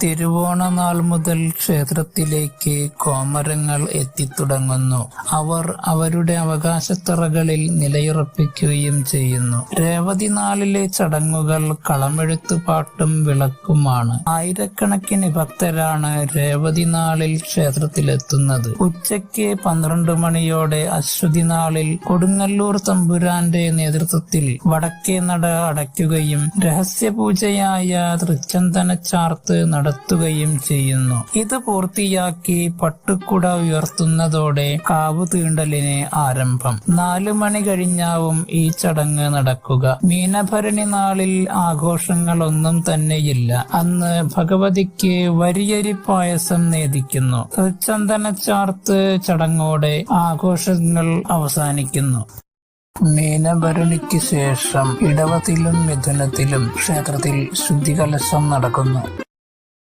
തിരുവോണ നാൾ മുതൽ ക്ഷേത്രത്തിലേക്ക് കോമരങ്ങൾ എത്തിത്തുടങ്ങുന്നു. അവർ അവരുടെ അവകാശത്തറകളിൽ നിലയുറപ്പിക്കുകയും ചെയ്യുന്നു. രേവതി നാളിലെ ചടങ്ങുകൾ കളമെഴുത്തുപാട്ടും വിളക്കുമാണ്. ആയിരക്കണക്കിന് ഭക്തരാണ് രേവതി നാളിൽ ക്ഷേത്രത്തിലെത്തുന്നത്. ഉച്ചയ്ക്ക് പന്ത്രണ്ട് മണിയോടെ അശ്വതി നാളിൽ കൊടുങ്ങല്ലൂർ തമ്പുരാന്റെ നേതൃത്വത്തിൽ വടക്കേ നട അടയ്ക്കുകയും രഹസ്യപൂജയായ തൃച്ചന്ദനച്ചാർത്ത് നടത്തുകയും ചെയ്യുന്നു. ഇത് പൂർത്തിയാക്കി പട്ടുക്കുട ഉയർത്തുന്നതോടെ കാവു തീണ്ടലിന് ആരംഭം. നാലു മണി കഴിഞ്ഞാവും ഈ ചടങ്ങ് നടക്കുക. മീനഭരണി നാളിൽ ആഘോഷങ്ങളൊന്നും തന്നെയില്ല. അന്ന് ഭഗവതിക്ക് വരിയരി പായസം നേദിക്കുന്നു. തൃച്ചന്ദനച്ചാർത്ത് ചടങ്ങോടെ ആഘോഷങ്ങൾ അവസാനിക്കുന്നു. മീനഭരണിക്ക് ശേഷം ഇടവത്തിലും മിഥുനത്തിലും ക്ഷേത്രത്തിൽ ശുദ്ധികലശം നടക്കുന്നു.